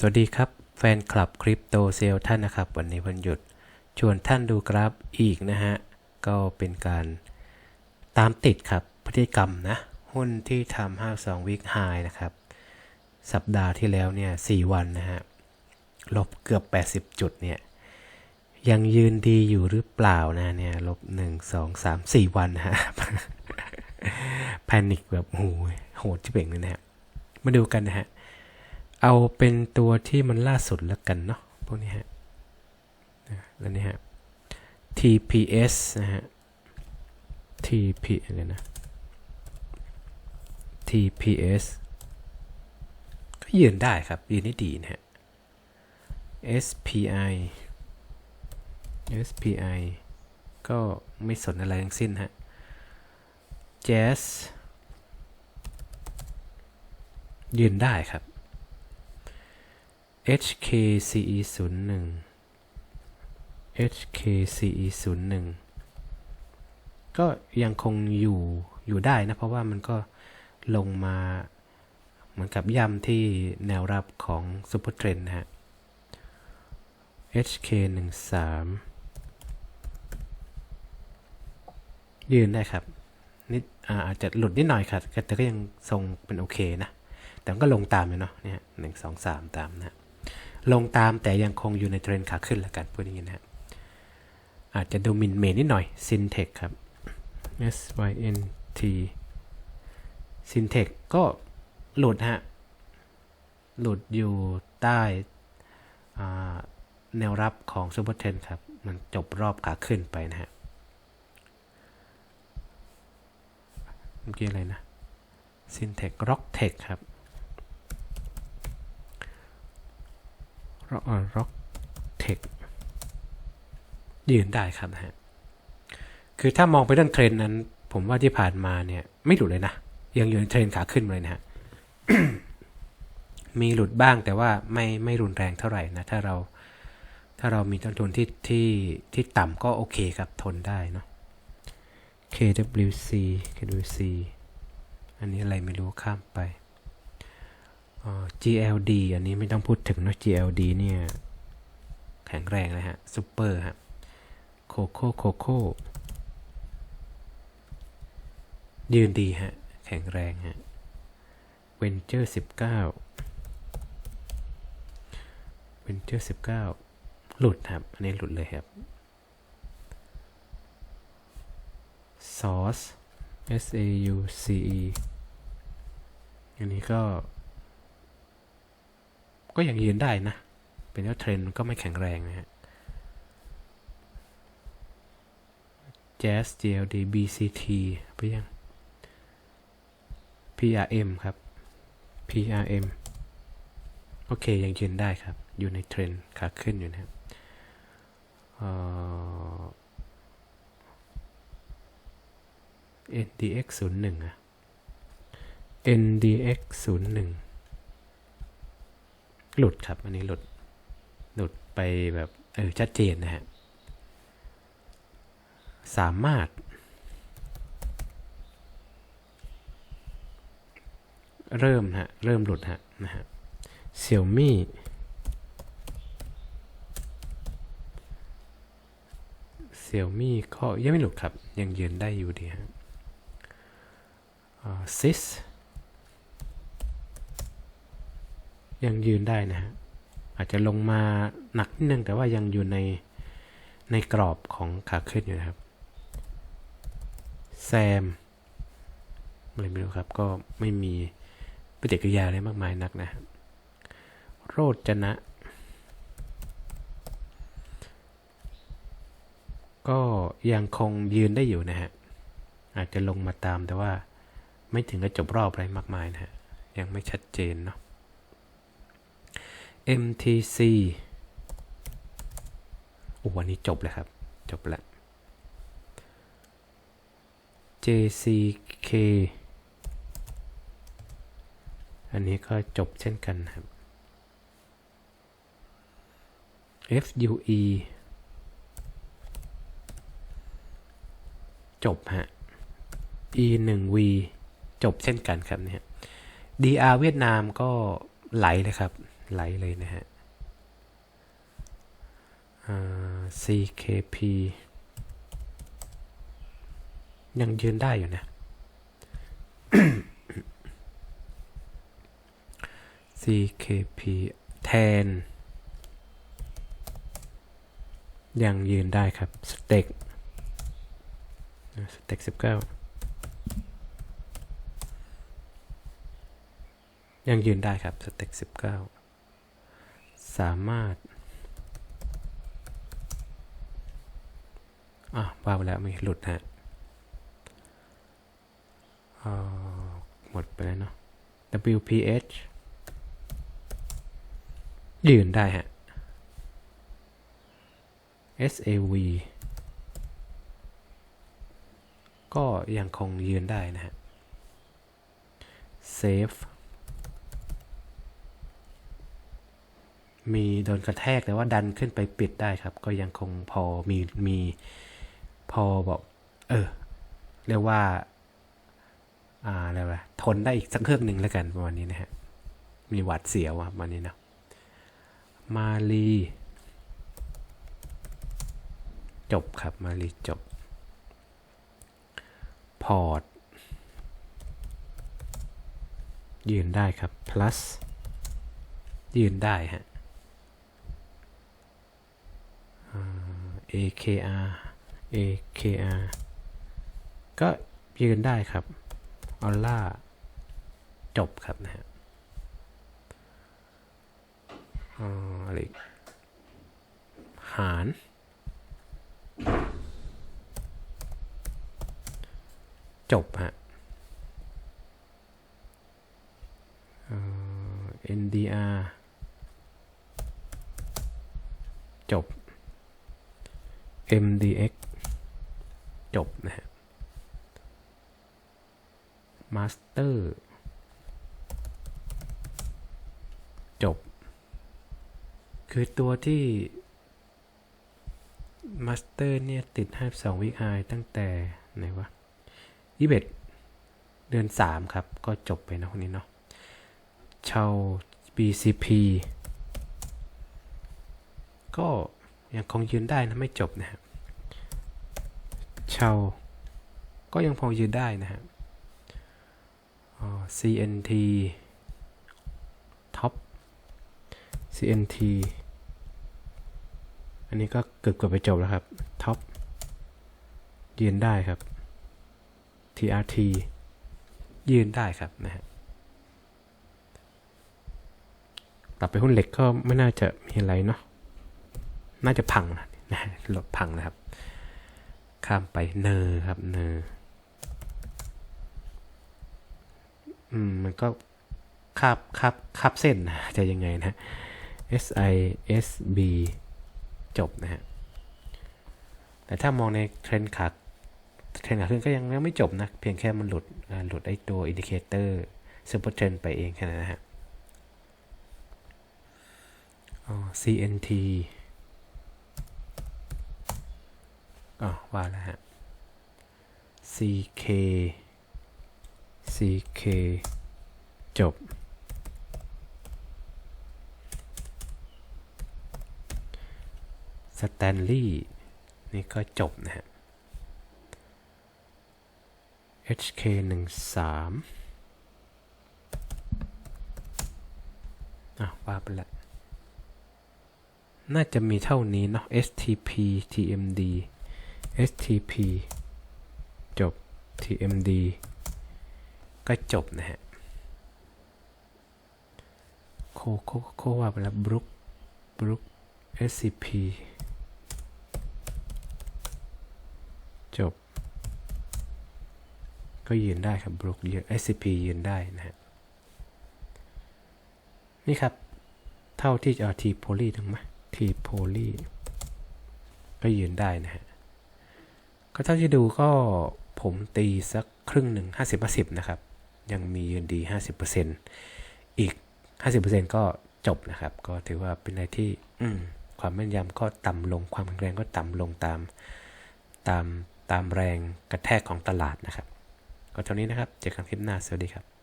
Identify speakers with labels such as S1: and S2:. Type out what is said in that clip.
S1: สวัสดีครับ แฟนคลับคริปโตเซลท่านนะครับ วันนี้วันหยุด ชวนท่านดูกราฟอีกนะฮะ ก็เป็นการตามติดครับพฤติกรรมนะ หุ้นที่ทำ52วิกไฮนะครับ สัปดาห์ที่แล้วเนี่ย4วันนะฮะลบเกือบ 80 จุดเนี่ยยังยืนดีอยู่หรือเปล่านะเนี่ยลบ1 2 3 4วันนะฮะแพนิคแบบโหโหดที่เป่งเลยนะฮะมาดูกันนะฮะ เอาเป็นตัวที่มันล่าสุดแล้วกันเนาะพวกนี้ฮะแล้วนี่ฮะ TPS นะฮะ TP อะไรนะ TPS ก็ยืนได้ครับ ยืนได้ดีนะฮะ SPI SPI ก็ไม่สนอะไรทั้งสิ้นฮะ Jazz ยืนได้ครับ HKCE 0 1 HKCE 0 1ก็ยังคงอยู่อยู่ได้นะ เพราะว่ามันก็ลงมาเหมือนกับย่ำที่แนวรับของซูเปอร์เทรนนะฮะ HK 1 3ยืนได้ครับนิดอาจจะหลุดนิดหน่อยครับแต่ก็ยังทรงเป็นโอเคนะ แต่มันก็ลงตามอยู่เนาะเนี่ยหนึ่งสองสามตามนะ ลงตามแต่ยังคงอยู่ในเทรนขาขึ้นล้วกันพูดอย่างนี้นะฮะอาจจะดูมินเมนนิดหน่อย Syntech ครับ S Y N T Syntech ก็หลุดฮะ หลุดอยู่ใต้แนวรับของ Super t r e n ครับ มันจบรอบขาขึ้นไปนะฮะ เมื่อกี้อะไรนะ Syntech Rocktech ครับ ร็อกเทคยืนได้ครับฮะคือถ้ามองไปเรื่องเทรนนั้น ผมว่าที่ผ่านมาเนี่ย ไม่หลุดเลยนะ ยังอยู่ในเทรนขาขึ้นเลยนะฮะมีหลุดบ้างแต่ว่าไม่ไม่รุนแรงเท่าไหร่นะ ถ้าเราถ้าเรามีต้นทุนที่ที่ที่ต่ำก็โอเคครับทนได้เนาะ KWC KWC อันนี้อะไรไม่รู้ข้ามไป GLD อันนี้ไม่ต้องพูดถึงนะ GLD เนี่ย แข็งแรงเลยฮะซูเปอร์ฮะโคโค่โคโค่ยืนดีฮะ แข็งแรงฮะเวนเจอร์สิบเก้าเวนเจอร์สิบเก้าหลุดครับ อันนี้หลุดเลยครับซอส S A U C E อันนี้ก็ ก็ยังยืนได้นะ เป็นว่าเทรนด์ก็ไม่แข็งแรงนะฮะ Jazz GLD BCT ไปยัง PRM ครับ PRM โอเค ยังยืนได้ครับ อยู่ในเทรนขาขึ้นอยู่นะครับ NDX 01อะ NDX 01 หลุดครับ อันนี้หลุด หลุดไปแบบเออชัดเจนนะฮะ สามารถ เริ่มฮะ เริ่มหลุดฮะนะฮะเซี่ยมี่เซี่ยมี่ก็ยังไม่หลุดครับ ยังยืนได้อยู่ดีฮะซิส ยังยืนได้นะฮะอาจจะลงมาหนักนิดนึงแต่ว่ายังอยู่ในในกรอบของขาขึ้นอยู่นะครับแซมอะไรไม่รู้ครับก็ไม่มีปฏิกิริยาอะไรมากมายนักนะโรจนะ ก็ยังคงยืนได้อยู่นะฮะอาจจะลงมาตามแต่ว่าไม่ถึงกับจบรอบอะไรมากมายนะฮะยังไม่ชัดเจนเนาะ MTC โอ้วันนี้จบเลยครับ จบแล้ว JCK อันนี้ก็จบเช่นกันครับ FUE จบฮะ E1V จบเช่นกันครับเนี่ย DR เวียดนามก็ไหลเลยครับ ไหลเลยนะฮะ CKP ยังยืนได้อยู่นะ CKP แทน ยังยืนได้ครับสเต็กสเต็กสิบเก้ายังยืนได้ครับสเต็กสิบเก้า สามารถอะว่าไปแล้วไมีหลุดฮะหมดไปแล้วเนาะ WPH ยืนได้ฮะ SAV ก็ยังคงยืนได้นะฮะ Safe มีโดนกระแทกแต่ว่าดันขึ้นไปปิดได้ครับ ก็ยังคงพอมีมีพอบอกเออ เรียกว่าอ่าอะไรวะทนได้อีกสักเครื่องหนึ่งแล้วกันประมาณนี้นะฮะมีหวัดเสียวอะประมาณนี้นะมาลีจบครับมาลีจบพอร์ตยืนได้ครับ plus ยืนได้ฮะอ่า AKR AKR ก็ยืนได้ครับออลล่าจบครับนะฮะอ่าอะไรอีกหาร จบฮะอ่อ NDR จบ MDX จบนะฮะ Master จบ คือตัวที่ Master เนี่ย ติดให้2วิคไฮตั้งแต่ ไหนวะยี่สิบเอ็ดเดือนสามครับ ก็จบไปนะคนนี้เนาะชาว BCP ก็ ยังคงยืนได้นะไม่จบนะฮะเชาก็ยังพอยืนได้นะฮะอ๋อ CNT ท็อป CNT อันนี้ก็เกือบเกือบไปจบแล้วครับท็อปยืนได้ครับ TRT ยืนได้ครับนะฮะกลับไปหุ้นเหล็กก็ไม่น่าจะมีอะไรเนาะ น่าจะพังนะหลดพังนะครับ ข้ามไปเนอร์ครับเนอร์อืมมันก็คาบคาบคาบเส้นนะจะยังไงนะ SISB จบนะฮะ แต่ถ้ามองในเทรนด์ขาเทรนด์ขาขึ้นก็ยังยังไม่จบนะ เพียงแค่มันหลุดหลุดไอตัวอินดิเคเตอร์ซูเปอร์เทรนไปเองแค่นั้นนะฮะอ๋อ CNT อ๋อว่าแล้วฮะ CK CK จบ สแตนลีย์นี่ก็จบนะฮะ HK 1 3อะว่าไปละน่าจะมีเท่านี้เนาะ STP TMD STP จบ TMD ก็จบนะฮะ โคโคโคว่าไปแล้วบรุกบรุก SCP จบ ก็ยืนได้ครับบรุกยืน SCP ยืนได้นะฮะ นี่ครับ เท่าที่จะเอาทีโพลีถูกไหมทีโพลีก็ยืนได้นะฮะ ก็เท่าที่ดูก็ผมตีสักครึ่งหนึ่ง50 50 นะครับ ยังมียืนดี 50%อีก 50%ก็จบนะครับ ก็ถือว่าเป็นอะไรที่ความแม่นยำก็ต่ำลง ความแข็งแรงก็ต่ำลงตามตามตามแรงกระแทกของตลาดนะครับ ก็เท่านี้นะครับ เจอกันคลิปหน้า สวัสดีครับ